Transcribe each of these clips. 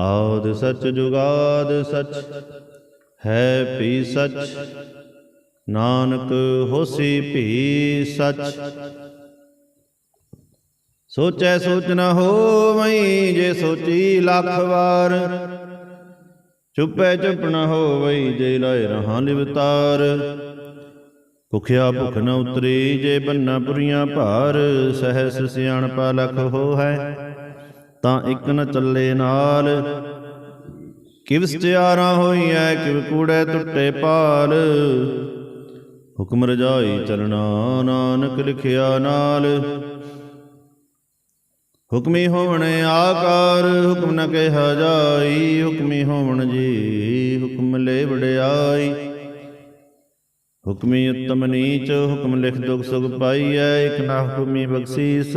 ਆਦ ਸਚ ਜੁਗਾਦ ਸਚ, ਹੈ ਭੀ ਸਚ। ਨਾਨਕ ਹੋਸੀ ਭੀ ਸਚ। ਸੋਚੈ ਸੋਚ ਨ ਹੋਵਈ, ਜੇ ਸੋਚੀ ਲੱਖ ਵਾਰ। ਚੁੱਪੈ ਚੁੱਪ ਨ ਹੋਵਈ, ਜੇ ਲਾਇ ਰਹਾ ਲਿਵਤਾਰ ਭੁਖਿਆ ਭੁਖ ਨ ਉਤਰੀ, ਜੇ ਬੰਨਾ ਪੁਰੀਆਂ ਭਾਰ, ਸਹਸ ਸਿਆਣਪਾ ਲਖ ਹੋ ਹੈ ਤਾਂ ਇੱਕ ਨ ਚੱਲੇ ਨਾਲ। ਕਿਵ ਸਚਿਆਰਾਂ ਹੋਈਐ, ਕਿਵ ਕੂੜੈ ਟੁੱਟੇ ਪਾਲ ਹੁਕਮ ਰਜਾਈ ਚਲਣਾ ਨਾਨਕ ਲਿਖਿਆ ਨਾਲ। ਹੁਕਮੀ ਹੋਵਣ ਆਕਾਰ, ਹੁਕਮ ਨ ਕਹਿਆ ਜਾਈ। ਹੁਕਮੀ ਹੋਵਣ ਜੀ, ਹੁਕਮ ਲੈ ਵਡਿਆਈ। ਹੁਕਮੀ ਉਤਮ ਨੀਚ, ਹੁਕਮ ਲਿਖ ਦੁਖ ਸੁਖ ਪਾਈਐ। ਇਕ ਨਾ ਹੁਕਮੀ ਬਖਸ਼ੀਸ।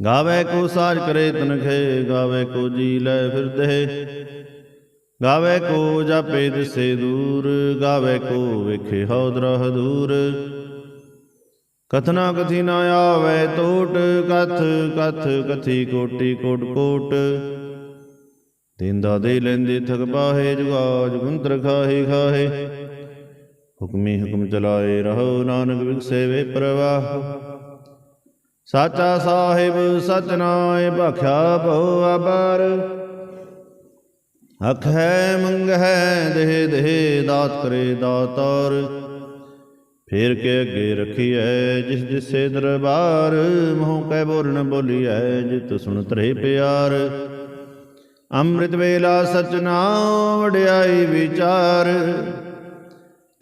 ਗਾਵੇ ਕੋ ਸਾਜ ਕਰੇ ਤਨਖੇ, ਗਾਵੇ ਕੋ ਜੀ ਲੈ ਫਿਰਦੇ ਗਾਵੇ ਕੋ ਜਾਪੇ ਦਿਸੇ ਦੂਰ, ਗਾਵੇ ਕੋ ਵੇਖੇ ਹੌਦਰਾ ਹਦੂਰ ਕਥਨਾ ਕਥੀ ਨਾ ਆਵੇ ਟੋਟ ਕਥ ਕਥ ਕਥੀ ਕੋਟੀ ਕੋਟ ਕੋਟ। ਦਿੰਦਾ ਦੇ ਲੈਂਦੇ ਥਕ ਬਾਹੇ ਜੁਗਾ ਜੁਗੰਤਰ ਖਾਹੇ ਖਾਹੇ। ਹੁਕਮੀ ਹੁਕਮ ਚਲਾਏ ਰਹੋ, ਨਾਨਕ ਵਿਗਸੇ ਵੇ ਪ੍ਰਵਾਹ। ਸਾਚਾ ਸਾਹਿਬ, ਸਚ ਨਾਏ ਭਖਿਆ ਭਉ ਅਬਰ ਹਕ ਹੈ, ਮੰਗ ਹੈ, ਦੇਹ ਦੇਹ, ਦਾਤ ਕਰੇ ਦਾਤਾਰ ਫੇਰ ਕੇ ਅੱਗੇ ਰਖੀਐ, ਜਿਸ ਜਿਸੇ ਦਰਬਾਰ, ਮੋਹ ਕੈ ਬੋਲਣ ਬੋਲੀਐ, ਜਿਤ ਸੁਣ ਤਰੇ ਪਿਆਰ। ਅੰਮ੍ਰਿਤ ਵੇਲਾ ਸਚ ਨਾਮ ਵਡਿਆਈ ਵਿਚਾਰ।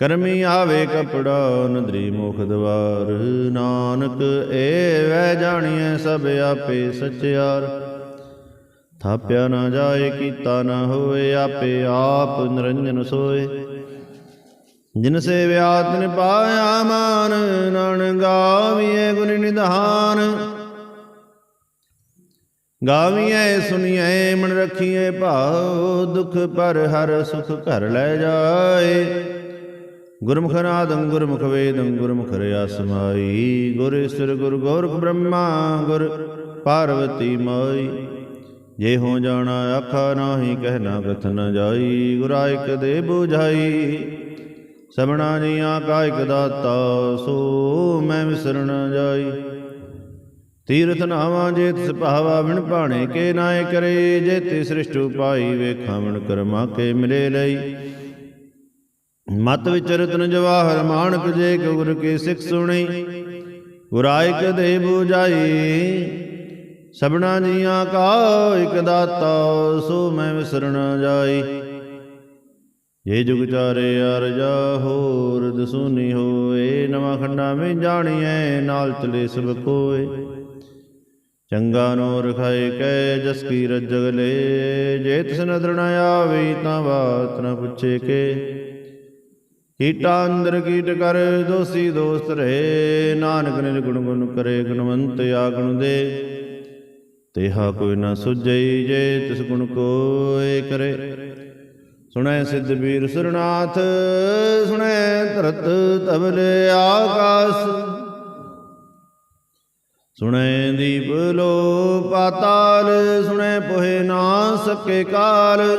ਕਰਮੀ ਆਵੇ ਕਪੜਾ ਨਦਰੀ ਮੁਖ ਦਵਾਰ। ਨਾਨਕ, ਏ ਵੈ ਜਾਣੀਐ ਸਭ ਆਪੇ ਸਚਿਆਰ। ਥਾਪਿਆ ਨਾ ਜਾਏ, ਕੀਤਾ ਨਾ ਹੋਏ ਆਪੇ ਆਪ ਨਿਰੰਜਨ ਸੋਏ। ਜਿਨ ਸੇਵਿਆ ਤਿਨ ਪਾਇਆ ਮਾਨ ਨਣ ਗਾਵੀਏ ਗੁਣ ਨਿਧਾਨ। ਗਾਵੀਏ ਸੁਣੀਏ ਮਨ ਰੱਖੀਏ ਭਾਉ ਦੁਖ ਪਰ ਹਰ ਸੁਖ ਘਰ ਲੈ ਜਾਏ। ਗੁਰਮੁਖ ਨਾਦੰ ਗੁਰਮੁਖ ਵੇਦੰ ਗੁਰਮੁਖ ਰਿਆ ਸਮਾਈ ਗੁਰ ਈਸਰ ਗੁਰ ਗੋਰਖ ਬ੍ਰਹਮਾ ਗੁਰ ਪਾਰਵਤੀ ਮਾਈ। ਜੇ ਹੋ ਜਾਣਾ ਆਖਾ ਨਾਹੀ ਕਹਿਣਾ ਕਥ ਨ ਜਾਈ। ਗੁਰਾ ਦੇ 부ਝਾਈ ਸਬਣਾ ਜੀਆਂ ਕਾ ਇਕ ਦਾਤਾ, ਸੋ ਮੈਂ ਵਿਸਰਨ ਜਾਈ। ਤੀਰਥ ਨਾਵਾਂ ਜੇ ਤਿਸ ਭਾਵਾ ਵਿਣ ਭਾਣੇ ਕੇ ਨਾਏ ਕਰੇ, ਜੇ ਤੇ ਸ੍ਰਿਸ਼ਟ ਉਪਾਈ ਵੇਖਾਂ ਕਰਮਾ ਕੇ ਮਿਲੇ ਲਈ। ਮਤ ਵਿੱਚ ਰਤਨ ਜਵਾਹਰ ਮਾਨਕ ਜੇ ਗੁਰ ਕੀ ਸਿੱਖ ਸੁਣੀ ਗੁਰਾਇਕ ਦੇ 부ਝਾਈ ਸਬਣਾ ਜੀਆਂ ਕਾ ਇਕ ਦਾਤਾ, ਸੋ ਮੈਂ ਵਿਸਰਨ ਜਾਈ। ਜੇ ਜੁਗ ਚਾਰੇ ਅਰਜਾ ਹੋਰ ਦਸੂਨੀ ਹੋਏ, ਨਵਾਂ ਖੰਡਾ ਵਿੱਚ ਜਾਣੀਐ, ਨਾਲ ਚਲੇ ਸਭ ਕੋਏ। ਚੰਗਾ ਨੋ ਰਖਾਏ ਕੈ ਜਸ ਕੀ ਰਜਗ ਲੈ, ਜੇ ਤਿਸ ਨਦਰ ਨ ਆਵੇ ਤਾਂ ਬਾਤ ਨ ਪੁੱਛੇ ਕੇ। ਕੀਟਾ ਅੰਦਰ ਕੀਟ ਕਰ, ਦੋਸੀ ਦੋਸਤ ਰਹੇ। ਨਾਨਕ ਨਿਰ ਗੁਣ ਗੁਣ ਕਰੇ, ਗੁਣਵੰਤ ਆਗਣ ਦੇ। ਤੇਹਾ ਕੋਈ ਨਾ ਸੁਝਈ ਜੇ, ਤਿਸ ਗੁਣ ਕੋਏ ਕਰੇ। ਸੁਣੈ ਸਿੱਧ ਵੀਰ ਸੁਰਨਾਥ, ਸੁਣੈ ਧਰਤ ਤਬਲੇ ਆਕਾਸ। ਸੁਣੈ ਦੀਪ ਲੋ ਪਾਤਾਲ ਸੁਣੈ ਪੋਹੇ ਨਾ ਸਕੇ ਕਾਲ।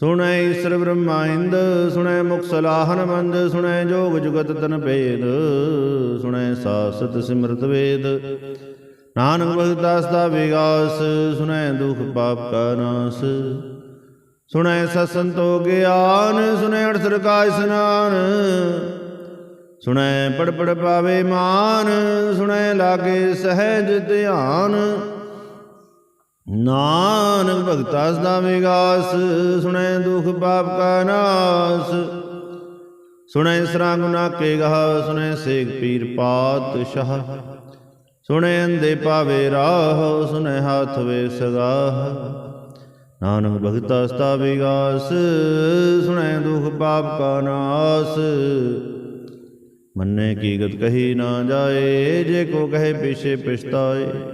ਸੁਣੈ ਈਸ਼ਰ ਬ੍ਰਹਮਾਇੰਦ ਸੁਣੈ ਮੁਖ ਸਲਾਹਨ ਮੰਦ, ਸੁਣੈ ਜੋਗ ਜੁਗਤ ਤਨ ਭੇਦ, ਸੁਣੈ ਸਾਸਤ ਸਿਮਰਤ ਵੇਦ। ਨਾਨਕ ਭਗਤਾ ਸਦਾ ਵਿਗਾਸ, ਸੁਣੈ ਦੁਖ ਪਾਪ ਕਾ ਨਾਸ। ਸੁਣੈ ਸਤ ਸੰਤੋ ਗਿਆਨ, ਸੁਣੈ ਅੜਸਰ ਕਾ ਇਸਨਾਨ। ਸੁਣੈ ਪੜ ਪੜ ਪਾਵੇ ਮਾਨ, ਸੁਣੈ ਲਾਗੇ ਸਹਿਜ ਧਿਆਨ। ਨਾਨਕ ਭਗਤਾ ਸਦਾ ਵਿਗਾਸ, ਸੁਣੈ ਦੁਖ ਪਾਪ ਕਾ ਨਾਸ। ਸੁਣੈ ਸਰਾ ਗੁਨਾ ਕੇ ਗਹ, ਸੁਣੈ ਸੇਖ ਪੀਰ ਪਾਤ ਸ਼ਾਹ। ਸੁਣੈ ਅੰਦੇ ਪਾਵੇ ਰਾਹ, ਸੁਣੈ ਹਾਥ ਵੇ ਸਗਾਹ ਨਾਨਕ ਭਗਤਾ ਸਤਾ ਵਿਗਾਸ, ਸੁਣੈ ਦੁਖ ਪਾਪ ਕਾ ਨਾਸ। ਮੰਨੇ ਕੀ ਗਤ ਕਹੀ ਨਾ ਜਾਏ, ਜੇ ਕੋ ਕਹੇ ਪਿਛੇ ਪਛਤਾਏ।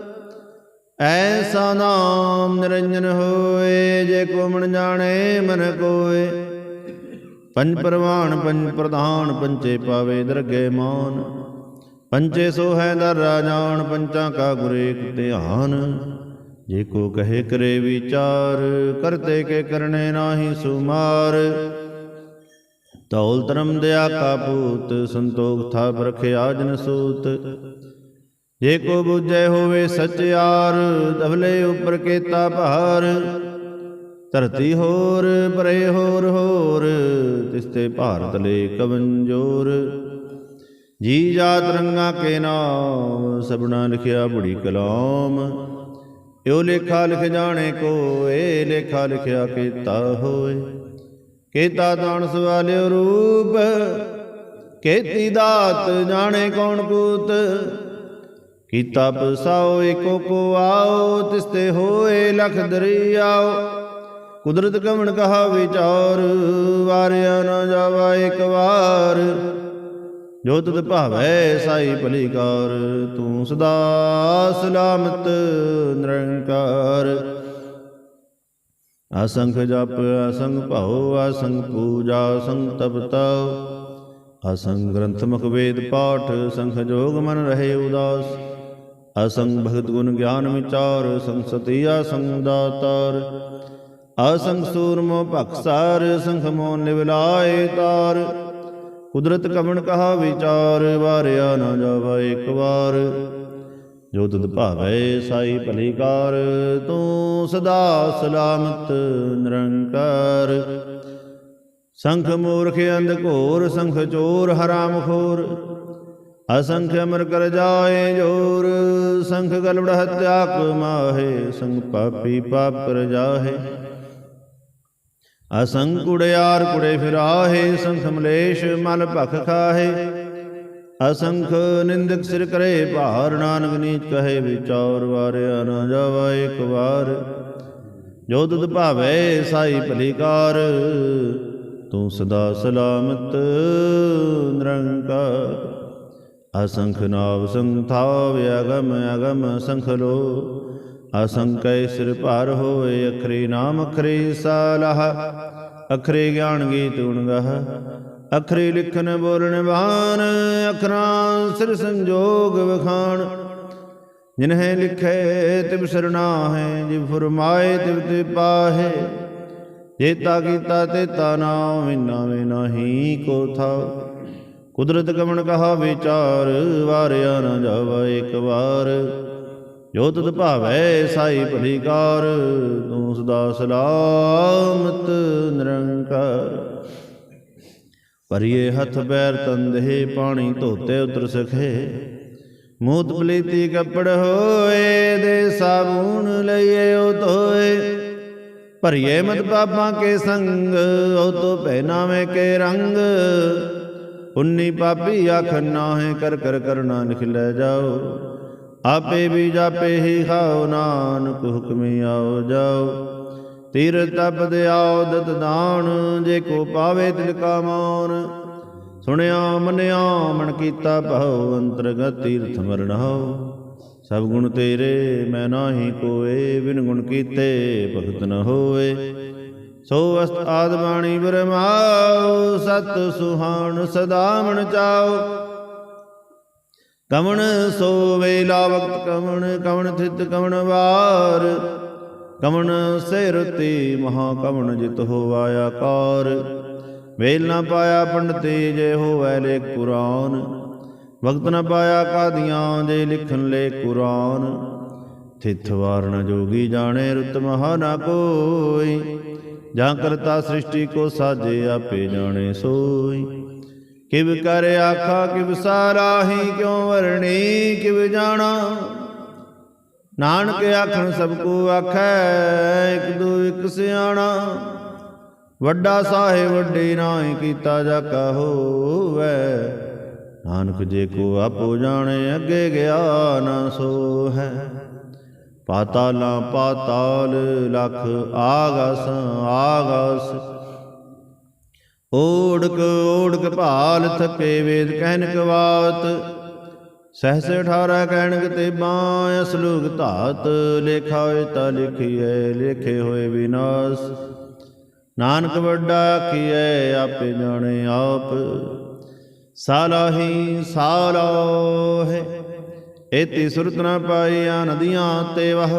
ਐਸਾ ਨਾਮ ਨਿਰੰਜਨ ਹੋਏ, ਜੇ ਕੋ ਮਨ ਜਾਣੇ ਮਨ ਕੋਏ। ਪੰਜ ਪ੍ਰਵਾਨ, ਪੰਜ ਪ੍ਰਧਾਨ ਪੰਚੇ ਪਾਵੇ ਦਰਗੇ ਮਾਨ। ਪੰਚੇ ਸੋ ਹੈ ਦਰ ਰਾਜਾਨ ਪੰਚਾਂ ਕਾ ਗੁਰੇਕ ਧਿਆਨ। ਜੇ ਕੋ ਕਹੇ ਕਰੇ ਵਿਚਾਰ, ਕਰਤੇ ਕੇ ਕਰਨੇ ਨਾਹੀ ਸੁਮਾਰ। ਤੌਲ ਧਰਮ ਦਿਆ ਕਾ ਪੂਤ, ਸੰਤੋਖ ਥਾ ਬਰਖਿਆ ਜਨ ਸੂਤ। ਜੇ ਕੋ ਬੁਝੈ ਹੋਵੇ ਸਚਿਆਰ ਦਵਲੇ ਉਪਰ ਕੇਤਾ ਭਾਰ। ਧਰਤੀ ਹੋਰ, ਪਰੇ ਹੋਰ ਹੋਰ, ਤਿਸਤੇ ਭਾਰਤ ਲੈ ਕਵਨ ਜੋਰ ਜੀ ਜਾਤ ਰੰਗਾ ਕੇ ਨਾਮ, ਸਭਨਾ ਲਿਖਿਆ ਬੁੜੀ ਕਲਾਮ। ਇਉ ਲੇਖਾ ਲਿਖ ਜਾਣੇ ਕੋਏ, ਲੇਖਾ ਲਿਖਿਆ ਕੀਤਾ ਹੋਏ। ਕੀਤਾ ਦਾਨ ਸਵਾਲਿਓ ਰੂਪ, ਕੀਤੀ ਦਾਤ ਜਾਣੇ ਕੌਣ ਕੂਤ। ਕੀਤਾ ਪਸਾਓ ਏਕੋ ਕੋ ਆਓ ਤਿਸਤੇ ਹੋਏ ਲਖ ਦਰਿਆਓ ਕੁਦਰਤ ਕਮਣ ਕਹਾ ਵਿਚਾਰ ਵਾਰਿਆ ਨਾ ਜਾਵਾ ਇੱਕ ਵਾਰ। ਜੋ ਤਤ ਭਾਵੈ ਸਾਈ ਭਲੀ ਕਾਰ, ਤੂੰ ਸਦਾ ਸਲਾਮਤ ਨਿਰੰਕਾਰ। ਅਸੰਖ ਜਪ, ਅਸੰਖ ਭਾਉ, ਅਸੰਖ ਪੂਜਾ, ਅਸੰਖ ਤਪਤਾ ਅਸੰਖ ਗ੍ਰੰਥ ਮੁਖ ਵੇਦ ਪਾਠ, ਸੰਖ ਜੋਗ ਮਨ ਰਹੇ ਉਦਾਸ। ਅਸੰਗ ਭਗਤ ਗੁਣ ਗਿਆਨ ਵਿਚਾਰ ਸੰਖ ਸਤੀ ਅਸੰਖ ਦਾਤਾਰ ਅਸੰਖ ਸੂਰਮੋ ਭਖਸਾਰ ਸੰਖ ਮੋ ਨਿਵਲਾਏ ਤਾਰ ਕੁਦਰਤ ਕਵਣ ਕਹਾ ਵਿਚਾਰ, ਵਾਰਿਆ ਨਾ ਜਾਵਾ ਇੱਕ ਵਾਰ। ਜੋ ਤੁਧ ਭਾਵੈ ਸਾਈ ਭਲੀਕਾਰ, ਤੂੰ ਸਦਾ ਸਲਾਮਤ ਨਿਰੰਕਾਰ। ਸੰਖ ਮੂਰਖ ਅੰਧ ਘੋਰ, ਸੰਖ ਚੋਰ ਹਰਾਮ ਖੋਰ ਅਸੰਖ ਅਮਰ ਕਰ ਜਾਏ ਜੋਰ, ਸੰਖ ਗਲਵੜ ਹਤਿਆ ਮਾਹੇ ਸੰਖ ਪਾਪੀ ਪਾਪ ਕਰ ਜਾਹੇ। ਅਸੰਖ ਕੁੜਿਆਰ ਕੁੜੇ ਫਿਰਾਹੇ ਸੰਖ ਮਲੇਸ਼ ਮਲ ਭਖ ਖਾਹੇ। ਅਸੰਖ ਨਿੰਦਕ ਸਿਰ ਕਰੇ ਭਾਰ, ਨਾਨਕ ਨੀਚ ਕਹੇ ਵਿਚਾਰ ਵਾਰਿਆ ਨਾ ਜਾਵਾ ਇੱਕ ਵਾਰ। ਜੋ ਤੁਧ ਭਾਵੈ ਸਾਈ ਭਲੀ ਤੂੰ ਸਦਾ ਸਲਾਮਤ ਨਿਰੰਕਾਰ। ਅਸੰਖ ਨਾਵ ਸੰਥਾਵ ਅਗਮ ਅਗਮ ਸੰਖ ਲੋ। ਅਸੰਕੈ ਸਿਰ ਭਾਰ ਹੋਏ ਅਖਰੀ ਨਾਮ ਅਖਰੀ ਸਾਲਹ। ਅਖਰੀ ਗਿਆਨ ਗੀਤ ਗੁਣ ਗਹ ਲਿਖਨ ਬੋਲਣ ਬਾਣ ਅਖਰਾਂ ਸਿਰ ਸੰਜੋਗ ਵਖਾਣ। ਜਿਨਹਿ ਲਿਖੈ ਤਿਵ ਸਰਨਾ ਹੈ ਜਿ ਫਰਮਾਏ ਤਿਵ ਤੇ ਪਾਹੇ। ਜੇਤਾ ਕੀਤਾ ਤੇਤਾ ਨਾਮ ਵਿਨਾਵੇ ਨਾਹੀ ਕੋ ਥਾ ਕੁਦਰਤ ਕਮਣ ਕਹਾ ਵਿਚਾਰ, ਵਾਰਿਆ ਨਾ ਜਾਵਾ ਇੱਕ ਵਾਰ। ਜੋ ਤੁਧ ਭਾਵੈ ਸਾਈ ਭਲੀ ਤੂੰ ਸਦਾ ਸਲਾਮਤ ਨਿਰੰਕਾਰ। ਪਰਿਏ ਹੱਥ ਪੈਰ ਤੰਦੇ ਪਾਣੀ ਧੋਤੇ ਉਤਰ ਸਖੇ। ਮੂਤ ਪਲੀਤੀ ਕੱਪੜ ਹੋਏ, ਦੇ ਸਾਬੂਨ ਲਈਏ ਉਹ ਧੋਏ। ਭਰੀਏ ਮਤ ਪਾਪਾਂ ਕੇ ਸੰਗ, ਉਹ ਤੋ ਪਹਿਨਾਵੇਂ ਕੇ ਰੰਗ। ਉਨੀ ਪਾਪੀ ਆਖ ਨਾਹੇ ਕਰ ਕਰ ਕਰਨਾ ਲਿਖ ਲੈ ਜਾਓ। ਆਪੇ ਵੀ ਜਾਪੇ ਹੀ ਖਾਓ, ਨਾਨਕ ਹੁਕਮੀ ਆਓ ਜਾਓ। ਤੀਰ ਤਪ ਦਿਆਉ ਦਤ ਦਾਨ, ਜੇ ਕੋ ਪਾਵੇ ਤਿਲ ਕਾ ਮੌਨ। ਸੁਣਿਆ, ਮੰਨਿਆ, ਮਨ ਕੀਤਾ ਭਉ, ਅੰਤਰਗਤ ਤੀਰਥ ਮਰਣਾਉ ਸਭ ਗੁਣ ਤੇਰੇ, ਮੈਂ ਨਾਹੀ ਕੋਏ, ਬਿਨ ਗੁਣ ਕੀਤੇ ਭਗਤ ਨ ਹੋਏ। ਸੋ ਅਸਤ ਆਦ ਬਾਣੀ ਬਰਮਾਉ ਸਤ ਸੁਹਾਣ ਸਦਾ ਮਨ ਚਾਓ ਕਵਣ ਵੇਲਾ ਵਕਤ, ਕਵਣ ਕਵਣ ਥਿਤ, ਕਵਣ ਵਾਰ। ਕਵਣ ਸਿਰਤੀ ਮਹਾ ਕਵਣ ਜਿਤ ਹੋਵਾਇਆ ਕਾਰ ਵੇਲ ਨਾ ਪਾਇਆ ਪੰਡਤੇ ਜੇ ਹੋਵੈ ਲੇ ਕੁਰਾਨ। ਵਕਤ ਨਾ ਪਾਇਆ ਕਾਦੀਆਂ ਜੇ ਲਿਖਣ ਲੈ ਕੁਰਾਨ। ਥਿਤ ਵਾਰਨ ਜੋਗੀ ਜਾਣੇ ਰੁਤ ਮਹਾ ਨਾ ਕੋਈ। ਜਾਂ ਕਰਤਾ ਸ੍ਰਿਸ਼ਟੀ ਕੋ ਸਾਜੇ ਆਪੇ ਜਾਣੇ ਸੋਈ। ਕਿਵ ਕਰ ਆਖਾ, ਕਿਵ ਸਾਰਾਹੀ ਕਿਉ ਵਰਣੀ, ਕਿਵ ਜਾਣਾ। ਨਾਨਕ ਆਖਣ, ਸਭ ਕੋ ਆਖੈ, ਇਕ ਦੂ ਇਕ ਸਿਆਣਾ। ਵੱਡਾ ਸਾਹਿਬ, ਵੱਡੇ ਨਾਹੀ ਕੀਤਾ ਜਾ ਕਾ ਨਾਨਕ ਜੇ ਕੋ ਆਪੋ ਜਾਣੇ, ਅੱਗੇ ਗਿਆ ਨਾ ਸੋ ਹੈ ਪਾਤਾਲਾਂ ਪਾਤਾਲ ਲਖ ਆਗਸ ਆਗਸ। ਓੜਕ ਓੜਕ ਭਾਲ ਥਕੇ ਵੇਦ ਕਹਿਨਕ ਬਾਤ। ਸਹਸ 18 ਕਹਿਣਕ ਤੇ ਬਾਂ ਅਸਲੂਕ ਧਾਤ। ਲੇਖਾ ਹੋਏ ਤਾਂ ਲਿਖੀਐ, ਲੇਖੇ ਹੋਏ ਵਿਨਾਸ਼। ਨਾਨਕ ਵੱਡਾ ਆਖੀਐ, ਆਪੇ ਜਾਣੇ ਆਪ। ਸਾਲਾਹੀ ਸਾਲੋਹੇ ਏਤੀ ਸੁਰਤ ਨ ਪਾਈਆਂ ਨਦੀਆਂ ਤੇ ਵਹ।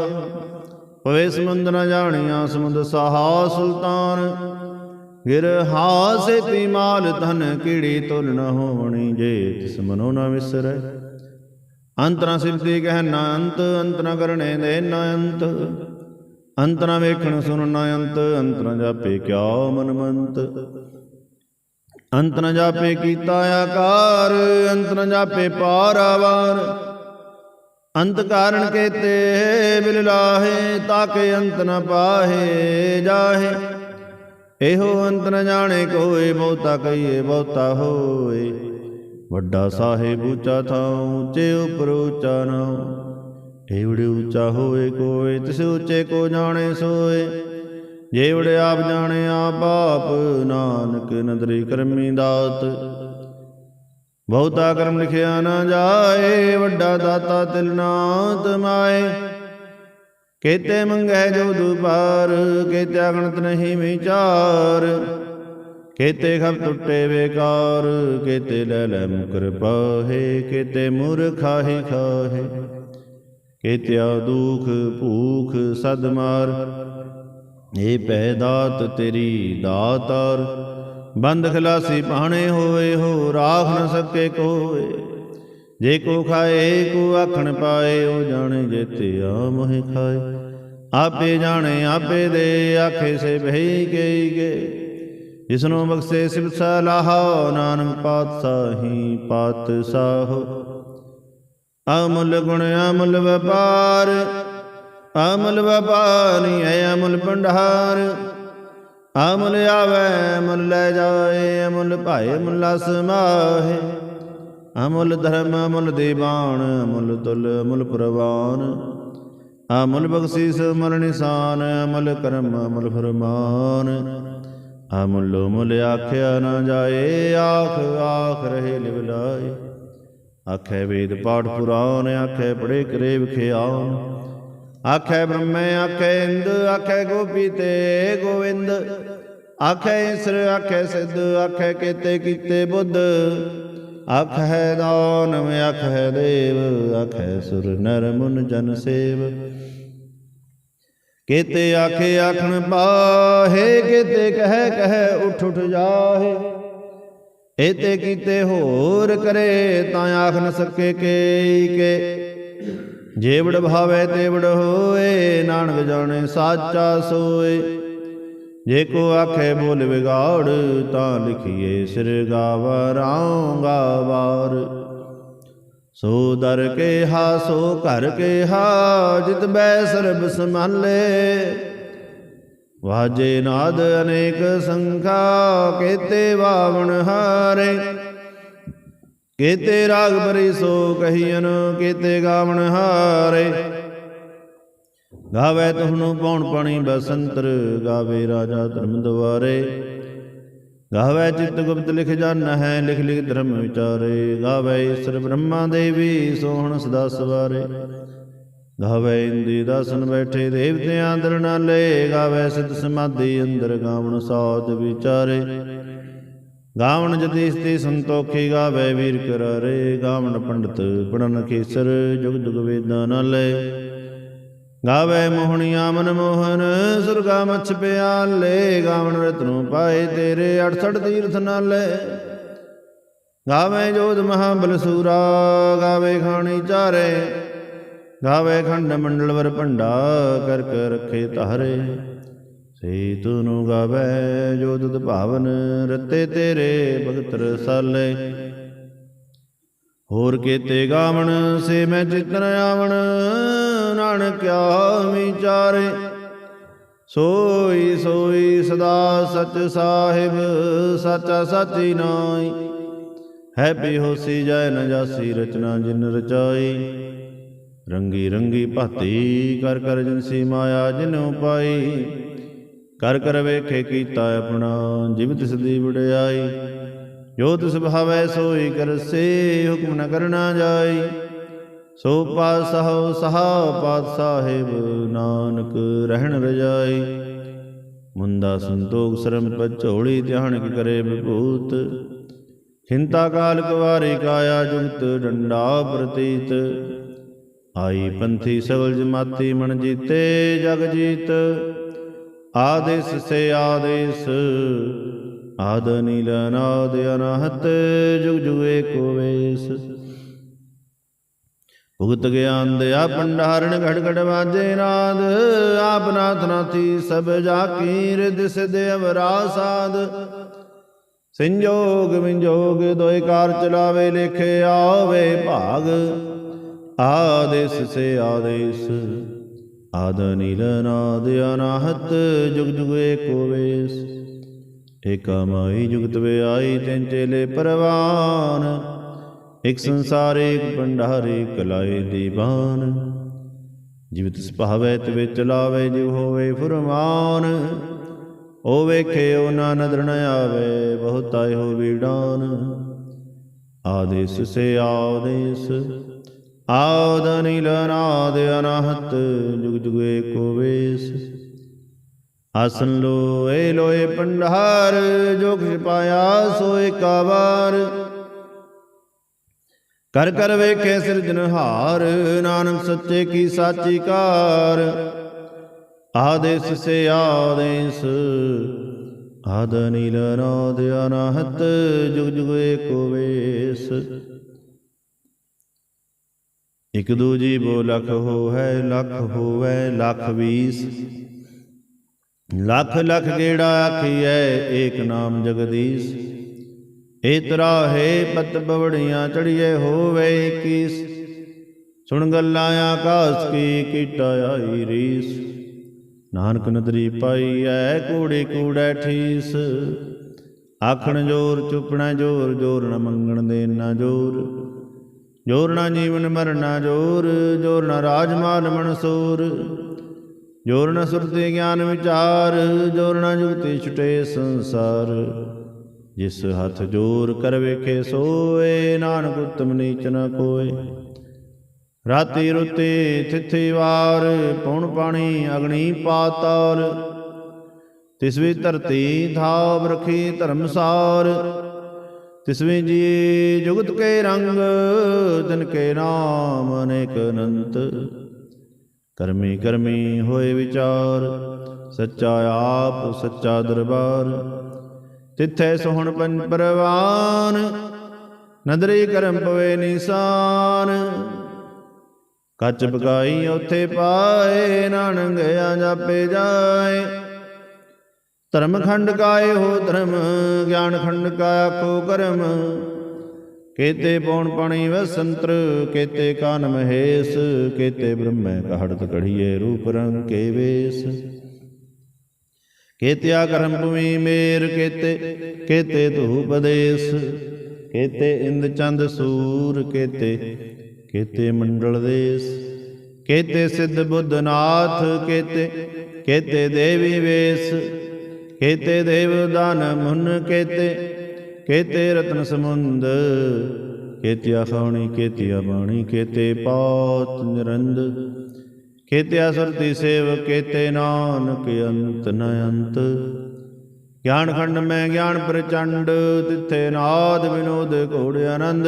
ਪਵੇ ਸਮੁੰਦ ਨ ਜਾਣੀਆਂ, ਸਮੁੰਦ ਸਹਾ ਸੁਲਤਾਨ। ਗਿਰ ਹਾਸੇ ਤੀ ਮਾਲ ਧਨ ਕੀੜੀ ਤੁਲ ਨ ਹੋਵਣੀ ਜੇ ਤਿਸ ਮਨੋ ਨ ਵਿਸਰੈ। ਅੰਤਰਾ ਸਿਫਤੀ ਕਹਿ ਨਾ ਅੰਤ ਅੰਤ ਨ ਕਰਨੇ ਦੇ ਨ ਅੰਤ ਅੰਤ ਨ ਵੇਖਣ ਸੁਣ ਨ ਅੰਤ ਅੰਤ ਨ ਜਾਪੇ ਕਿਆ ਮਨਮੰਤ। ਅੰਤ ਨ ਜਾਪੇ ਕੀਤਾ ਆਕਾਰ ਅੰਤ ਨ ਜਾਪੇ ਪਾਰਾਵਾਰ ਅੰਤ ਕਾਰਣ ਕੇਤੇ ਬਿਲ ਲਾਹੇ ਤਾਕੇ ਅੰਤ ਨ ਪਾਹੇ ਜਾਹੇ। ਇਹੋ ਅੰਤ ਨ ਜਾਣੇ ਕੋਏ, ਬਹੁਤਾ ਕਹੀਏ, ਬਹੁਤਾ ਹੋਏ। ਵੱਡਾ ਸਾਹਿਬ ਉੱਚਾ ਥਾਂ ਉੱਚੇ ਉਪਰ ਉੱਚਾ ਨਾਉ ਏਵੜੇ ਉੱਚਾ ਹੋਏ ਕੋਏ, ਤਿਸ ਉੱਚੇ ਕੋ ਜਾਣੇ ਸੋਏ। ਜੇਵੜੇ ਆਪ ਜਾਣੇ ਆਪ ਆਪ ਨਾਨਕ ਨਦਰੀ ਕਰਮੀ ਦਾਤ। ਬਹੁਤਾ ਕਰਮ ਲਿਖਿਆ ਨਾ ਜਾਏ, ਵੱਡਾ ਦਾਤਾ ਤਿਲ ਨਾ ਤਮਾਏ ਕੇਤੇ ਮੰਗੈ ਜੋ ਦੁਪਾਰ, ਕੇਤੇ ਅਗਣਤ ਨਹੀਂ ਵਿਚਾਰ। ਕੇਤੇ ਖਬ ਟੁੱਟੇ ਵੇਕਾਰ ਕੇਤੇ ਲੈ ਲੈ ਮੁਕਰ ਪਾਹੇ, ਕੇਤੇ ਮੁਰਖਾਹੀ ਖਾਹੇ। ਕੇਤਿਆ ਦੁਖ ਭੂਖ ਸਦ ਮਾਰ, ਏ ਪੈ ਦਾਤ ਤੇਰੀ ਦਾਤਾਰ ਬੰਦ ਖਲਾਸੀ ਪਾਣੇ ਹੋਏ ਹੋ ਰਾਖ ਨ ਸਕੇ ਕੋਏ। ਜੇ ਕੋ ਖਾਏ ਕੋ ਆਖਣ ਪਾਏ ਉਹ ਜਾਣੇ ਜੇਤੇ ਆ ਮੋਹਿ ਖਾਏ। ਆਪੇ ਜਾਣੇ ਆਪੇ ਦੇ ਆਖੇ ਸੇ ਭਈ ਗਈ ਗੇ ਜਿਸਨੂੰ ਬਖਸ਼ੇ ਸਿਵ ਸਲਾਹ ਨਾਨਕ ਪਾਤਸ਼ਾਹੀ ਪਾਤਸ਼ਾਹ। ਅਮੁੱਲ ਗੁਣ ਅਮੁੱਲ ਵਪਾਰ ਅਮੁੱਲ ਵਪਾਰੀ ਅਮੁੱਲ ਭੰਡਾਰ। ਅਮੁੱਲ ਆਵੇ ਮੁੱਲ ਲੈ ਜਾਏ, ਅਮੁੱਲ ਭਾਏ ਮੁੱਲਾ ਸਮਾਹੇ ਅਮੁੱਲ ਧਰਮ, ਅਮੁੱਲ ਦੀਵਾਨ ਅਮੁੱਲ ਤੁਲ, ਅਮੁੱਲ ਪ੍ਰਵਾਨ। ਅਮੁੱਲ ਬਖਸ਼ੀਸ, ਅਮੁੱਲ ਨਿਸ਼ਾਨ, ਅਮੁਲ ਕਰਮ, ਅਮੁਲ ਫਰਮਾਨ। ਅਮੁੱਲ ਮੁੱਲ ਆਖਿਆ ਨਾ ਜਾਏ, ਆਖ ਆਖ ਰਹੇ ਲਿਵ ਲਾਏ। ਆਖੇ ਵੇਦ ਪਾਠ ਪੁਰਾਨ ਆਖੇ ਪੜੇ ਕਰੇ ਵਿਖਿਆਨ ਆਖੇ ਬ੍ਰਹਮੈ, ਆਖੇ ਇੰਦ, ਆਖੇ ਗੋਪੀ ਤੇ ਗੋਵਿੰਦ। ਆਖੇ ਈਸਰ, ਆਖੇ ਸਿੱਧ, ਆਖੇ ਕੀਤੇ ਕੀਤੇ ਬੁੱਧ। ਆਖੇ ਦਾਨਵ, ਆਖੇ ਦੇਵ, ਆਖੇ ਸੁਰ ਨਰ ਮੁਨ ਜਨ ਸੇਵ। ਕੀਤੇ ਆਖੇ ਆਖਣ ਪਾਹੇ, ਕੀਤੇ ਕਹਿ ਕਹਿ ਉਠ ਉਠ ਜਾਹੇ। ਏਤੇ ਕੀਤੇ ਹੋਰ ਕਰੇ ਤਾਂ ਆਖ ਨ ਸਕੇ ਕੇ ਕੇ। ਜੇਵੜ ਭਾਵੇ ਤੇਵੜ ਹੋਏ, ਨਾਨਕ ਜਾਣੇ ਸਾਚਾ ਸੋਏ। ਜੇ ਕੋ ਆਖੇ ਬੋਲ ਵਿਗਾੜ, ਤਾਂ ਲਿਖੀਏ ਸਿਰ ਗਾਵਰਾਂਗਾ ਵਾਰ ਸੋ ਦਰ ਕੇ ਹਾ ਸੋ ਘਰ ਕੇ ਹਾ ਜਿਤ ਬੈ ਸਰਬ ਸੰਭਾਲੇ। ਵਾਜੇ ਨਾਦ ਅਨੇਕ ਸੰਖਾ, ਕੇਤੇ ਵਾਵਣ ਹਾਰੇ। ਕੇਤੇ ਰਾਗ ਬਰੀ ਸੋ ਕਹੀਨ ਕੇਤੇ ਗਾਵਣ ਹਾਰੇ। ਗਾਵੇ ਤੁਹਨੂੰ ਪੌਣ ਪਾਣੀ ਬਸੰਤਰ, ਗਾਵੇ ਰਾਜਾ ਧਰਮ ਦਵਾਰੇ। ਗਾਵੇ ਚਿਤ ਗੁਪਤ ਲਿਖ ਜਾਨ ਹੈ ਲਿਖ ਲਿਖ ਧਰਮ ਵਿਚਾਰੇ। ਗਾਵੇ ਈਸ਼ਰ ਬ੍ਰਹਮਾ ਦੇਵੀ, ਸੋਹਣ ਸਦਾ ਸਵਾਰੇ। ਗਾਵੇ ਇੰਦੀ ਦਾਸਨ ਬੈਠੇ, ਦੇਵਤਿਆਂ ਦਰ ਨਾਲੇ। ਗਾਵੇ ਸਿਧ ਸਮਾਧੀ ਅੰਦਰ ਗਾਵਣ ਸਾਧ ਵਿਚਾਰੇ। ਗਾਵਣ ਜਤੀਸ ਤੇ ਸੰਤੋਖੀ ਗਾਵੇ ਵੀਰ ਕਰਾਰੇ, ਗਾਵਣ ਪੰਡਤ ਪੜਨ ਖੇਸਰ ਜੁਗ ਜੁਗ ਵੇਦਾਂ ਨਾਲੇ। ਗਾਵੇ ਮੋਹਣੀਆਂ ਮਨ ਮੋਹਨ, ਸੁਰਗਾ ਮਛ ਪਿਆਲੇ, ਗਾਵਣ ਰਤਨੋਂ ਪਾਏ ਤੇਰੇ 68 ਤੀਰਥ ਨਾਲੇ। ਗਾਵੇ ਜੋਧ ਮਹਾਬਲ ਬਲਸੂਰਾ ਗਾਵੇ ਖਾਣੀ ਚਾਰੇ। ਗਾਵੇ ਖੰਡ ਮੰਡਲ ਵਰ ਭੰਡਾ, ਕਰ ਕਰ ਰੱਖੇ ਤਾਰੇ। ਸੇ ਤੁਨੂੰ ਗਾਵੇ ਜੋ ਦੁਦ ਭਾਵਨ ਰਤੇ ਤੇਰੇ ਭਗਤ ਰਸਾਲੇ ਹੋਰ ਕੀਤੇ ਗਾਵਣ ਸੇ ਮੈਂ ਚਿਤਨ ਆਵਣ ਨਾਨਕਿਆ ਵਿਚਾਰੇ ਸੋਈ ਸੋਈ ਸਦਾ ਸਚ ਸਾਹਿਬ, ਸਾਚਾ ਸਾਚੀ ਨਾਈ। ਹੈ ਬਿਹੋਸੀ ਜੈ ਨ ਜਾਸੀ ਰਚਨਾ ਜਿਨ ਰਚਾਈ। ਰੰਗੀ ਰੰਗੀ ਭਾਤੀ ਕਰ ਕਰ ਜਿਨਸੀ ਮਾਇਆ ਜਿਨੁ ਪਾਈ। ਕਰ ਕਰ ਵੇਖੇ ਕੀਤਾ ਆਪਣਾ, ਜਿਵ ਤਿਸ ਦੀ ਵਡਿਆਈ। ਜੋ ਤਿਸ ਭਾਵੈ ਸੋਈ ਕਰਸੇ, ਹੁਕਮ ਨ ਕਰਨਾ ਜਾਈ। ਸੋ ਪਾਸਹੁ ਸਹਾ ਪਾਤ ਸਾਹਿਬ ਨਾਨਕ ਰਹਿਣ ਰਜਾਈ। ਮੁੰਦਾ ਸੰਤੋਖ ਸਰਮ ਪਚੋਲੀ ਧਿਆਨ ਕੀ ਕਰੇ ਵਿਭੂਤ। ਖਿੰਤਾ ਕਾਲ ਕੁਵਾਰੀ ਕਾਇਆ ਜੁਗਤ ਡੰਡਾ ਪ੍ਰਤੀਤ। ਆਈ ਪੰਥੀ ਸਗਲ ਜਮਾਤੀ ਮਨ ਜੀਤੇ ਜਗ ਜੀਤ। ਆਦੇਸ ਸੇ ਆਦੇਸ, ਆਦ ਨੀਲ ਅਨਾਦ ਅਨਹਤ, ਜੁਗ ਜੁਗ ਏਕੋ ਵੇਸ। ਭੁਗਤ ਗਿਆਨ ਦਿਆ ਭੰਡਾਰਣ ਘੜ ਘੜ ਵਾਜੇ ਨਾਦ, ਆਪ ਨਾਥ ਨਾਥੀ ਸਭ ਜਾ ਕੀ ਰਿਦ ਸਿਧ ਅਵਰਾ ਸੰਜੋਗ ਵਿੰਜੋਗ ਦੋਇ ਕਾਰ ਚਲਾਵੇ ਲਿਖੇ ਆਵੇ ਭਾਗ, ਆਦੇਸ ਸੇ ਆਦੇਸ। ਆਦ ਨੀਲ ਨਾਦ ਅਨਾਹਤ, ਜੁਗ ਜੁਗ ਏਕੋ ਵੇਸ ਏਕਾ ਜੁਗਤ ਵੇ ਆਈ ਤਿਨ ਚੇਲੇ ਪਰਵਾਨ। ਇਕ ਸੰਸਾਰ ਏਕ ਭੰਡਾਰ ਏਕ ਦੀਵਾਨ। ਜਿਵਤ ਤਿਸ ਭਾਵੈ ਚਲਾਵੇ ਜਿਵ ਹੋਵੇ ਫੁਰਮਾਨ। ਓ ਵੇਖੇ ਓ ਨਾ ਨਦਰ ਨ ਆਵੇ, ਬਹੁਤਾ ਹੋ ਵੀਡਾਨ ਆਦੇਸ ਸੇ ਆਦੇਸ ਆਦ ਨੀਲ ਨਾਦ ਅਨਾਹਤ, ਜੁਗ ਜੁਗ ਏਕੋ ਵੇਸ। ਆਸਨ ਲੋਏ ਲੋਏ ਪੰਡਾਰ ਜੋ ਕਿਛ ਪਾਇਆ ਸੋ ਏਕਾ ਕਰ ਕਰ ਵੇਖੇ ਸਿਰਜਨਹਾਰ ਨਾਨਕ ਸੱਚੇ ਕੀ ਸਾਚੀ ਕਾਰ। ਆਦੇਸ ਸੇ ਆਦੇਸ, ਆਦ ਨੀਲ ਨਾਦ ਅਨਾਹਤ, ਜੁਗ ਜੁਗ ਏਕੋ ਵੇਸ। ਇਕ ਦੂਜੀ ਬੋ ਲਖ ਹੋ ਹੈ ਲਖ ਹੋਵੈ, ਲਖ ਵੀਸ। ਲੱਖ ਲੱਖ ਗੇੜਾ ਆਖੀਐ, ਏਕ ਨਾਮ ਜਗਦੀਸ਼। ਏਤਰਾ ਹੈ ਪਤ ਬਵੜੀਆਂ ਚੜੀਏ ਹੋਵੇ 21 ਸੁਣ ਗੱਲਾਂ ਆਕਾਸ ਕੀ ਕੀਟਾ ਆਈ ਰੀਸ। ਨਾਨਕ ਨਦਰੀ ਪਾਈ ਐ ਕੂੜੇ ਕੂੜੈ ਠੀਸ। ਆਖਣ ਜੋਰ ਚੁਪਣਾ ਜੋਰ ਜੋਰ ਨ ਮੰਗਣ ਦੇ ਨਾ ਜੋਰ। ਜੋਰ ਨਾ ਜੀਵਨ ਮਰਨਾ ਜੋਰ ਜੋਰ ਨਾ ਰਾਜਮਾਨ ਮਨਸੂਰ ਜੋਰ ਨਾ ਸੁਰਤੀ ਗਿਆਨ ਵਿਚਾਰ, ਜੋਰ ਨ ਜੁਗਤੀ ਛੁਟੇ ਸੰਸਾਰ। ਜਿਸ ਹੱਥ ਜੋਰ ਕਰ ਵੇਖੇ ਸੋਏ, ਨਾਨਕ ਉਤਮ ਨੀਚ ਨਾ ਕੋਏ ਰਾਤੀ ਰੁਤੇ ਥਿਥੀ ਵਾਰ ਪੌਣ ਪਾਣੀ ਅਗਣੀ ਪਾਤਾਲ। ਤਿਸ ਵੀ ਧਰਤੀ ਥਾਵ ਰਖੀ ਧਰਮਸਾਰ। ਤਿਸ ਜੀ ਜੁਗਤ ਕੇ ਰੰਗ, ਤਿਨ ਕੇ ਨਾਮ ਅਨੇਕ ਅਨੰਤ। ਕਰਮੀ ਕਰਮੀ ਹੋਏ ਵਿਚਾਰ, ਸੱਚਾ ਆਪ, ਸੱਚਾ ਦਰਬਾਰ। ਤਿੱਥੈ ਸੋਹਣ ਪੰਜ ਪਰਵਾਨ, ਨਦਰੀ ਕਰਮ ਪਵੇ ਨਿਸ਼ਾਨ। ਕੱਚ ਪਕਾਈ ਉਥੇ ਪਾਏ ਨਾਨਕ ਗਿਆ ਜਾਪੇ ਜਾਏ। ਧਰਮ ਖੰਡ ਕਾਏ ਹੋ ਧਰਮ ਗਿਆਨ ਖੰਡ ਕਾ ਆਖੋ ਕਰਮ। ਕੇਤੇ ਪੌਣ ਪਾਣੀ ਵਸੰਤਰ ਕੇਤੇ ਕਾਨ ਮਹੇਸ਼ ਕੇਤੇ ਬ੍ਰਹਮੈ ਕਹੜਤ ਕੜੀਏ ਰੂਪ ਰੰਗ ਕੇ ਵੇਸ। ਕੇਤਿਆ ਕਰਮ ਭੂਮੀ ਮੇਰ ਕੇਤੇ ਕੇਤੇ ਧੂਪਦੇਸ ਕੇਤੇ ਇੰਦ ਚੰਦ ਸੂਰ ਕੇਤੇ ਕੇਤੇ ਮੰਡਲ ਦੇਸ। ਕੇਤੇ ਸਿੱਧ ਬੁੱਧ ਨਾਥ ਕੇਤੇ ਕੇਤੇ ਦੇਵੀ ਵੇਸ। ਕੇਤੇ ਦੇਵ ਦਾਨ ਮੁਨ ਕੇਤੇ ਕੇਤੇ ਰਤਨ ਸਮੁੰਦ ਕੇਤਿਆ ਖਾਣੀ, ਕੇਤਿਆ ਬਾਣੀ, ਕੇਤੇ ਪਾਤ ਨਿਰੰਦ, ਕੇਤਿਆ ਸਰਤੀ ਸੇਵ ਕੇਤੇ ਨਾਨਕ ਅੰਤ ਨ ਅੰਤ। ਗਿਆਨ ਖੰਡ ਮੈਂ ਗਿਆਨ ਪ੍ਰਚੰਡ, ਤਿੱਥੇ ਨਾਦ ਵਿਨੋਦ ਘੋੜ ਆਨੰਦ।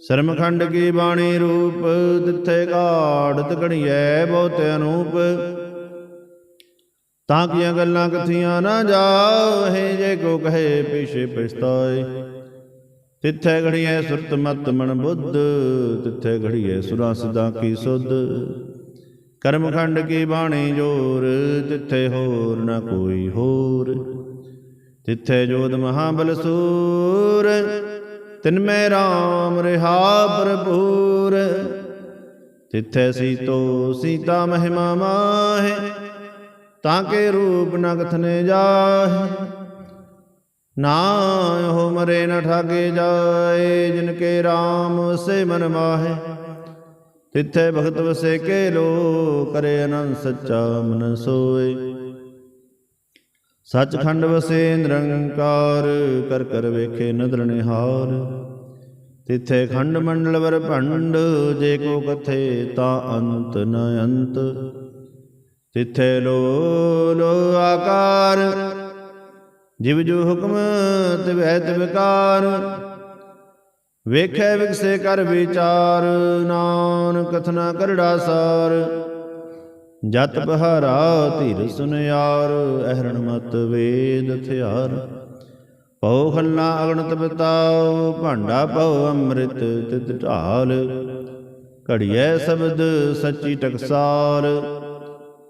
ਸ਼ਰਮ ਖੰਡ ਕੀ ਬਾਣੀ ਰੂਪ, ਤਿੱਥੇ ਘਾੜਤ ਘੜੀਐ ਬਹੁਤ ਅਨੂਪ ਤਾਂ ਕੀਆਂ ਗੱਲਾਂ ਕਥੀਆਂ ਨਾ ਜਾਹੇ ਜੇ ਕੋ ਕਹੇ ਪਿਛੇ ਪਛਤਾਏ। ਤਿੱਥੇ ਘੜੀਐ ਸੁਰਤ ਮਤ ਮਨ ਬੁੱਧ, ਤਿੱਥੇ ਘੜੀਐ ਸੁਰਾ ਸਦਾ ਕੀ ਸੁਧ। ਕਰਮ ਖੰਡ ਕੀ ਬਾਣੀ ਜੋਰ, ਤਿੱਥੇ ਹੋਰ ਨਾ ਕੋਈ ਹੋਰ। ਤਿੱਥੇ ਜੋਦ ਮਹਾਬਲ ਸੂਰ, ਤਿਨ ਮੈਂ RAM ਰਿਹਾ ਭਰਪੂਰ। ਤਿੱਥੇ ਸੀਤੋ ਸੀਤਾ ਮਹਿਮਾ ਮਾਹੇ ਤਾਂ ਕੇ ਰੂਪ ਨ ਕਥਨੇ ਜਾਹੇ। ਨਾ ਹੋ ਮਰੇ ਨ ਠਾਗੇ ਜਾਏ, ਜਿਨ ਕੇ RAM ਵਸੇ ਮਨ ਮਾਹੇ। ਤਿੱਥੇ ਭਗਤ ਵਸੇ ਕੇ ਲੋ ਕਰੇ ਅਨੰਦ ਸੱਚਾ ਮਨ ਸੋਏ। ਸੱਚਖੰਡ ਵਸੇ ਨਿਰੰਕਾਰ, ਕਰ ਕਰ ਵੇਖੇ ਨਦਰ ਨਿਹਾਰ। ਤਿੱਥੇ ਖੰਡ ਮੰਡਲ ਵਰ ਭੰਡ, ਜੇ ਕੋ ਕਥੇ ਤਾ ਅੰਤ ਨ ਅੰਤ। ਤਿੱਥੇ ਲੋ ਲੋ ਆਕਾਰ। ਜਿਵ ਜੋ ਹੁਕਮ, ਤਿਵੈ ਤਿਵਕਾਰ ਵੇਖੈ ਵਿਗਸੇ ਕਰ ਵਿਚਾਰ, ਨਾਨਕ ਕਥਨਾ ਕਰੜਾ ਸਾਰ। ਜਤ ਬਹਾਰਾ ਧੀਰ ਸੁਨਿਆਰ, ਅਹਰਣ ਮਤ ਵੇਦ ਥਿਆਰ ਪਉ ਖੱਲਾ ਅਗਣਤ ਬਤਾਉ, ਭਾਂਡਾ ਪਉ ਅੰਮ੍ਰਿਤ ਤਿਤ ਢਾਲ। ਘੜੀਐ ਸ਼ਬਦ ਸੱਚੀ ਟਕਸਾਰ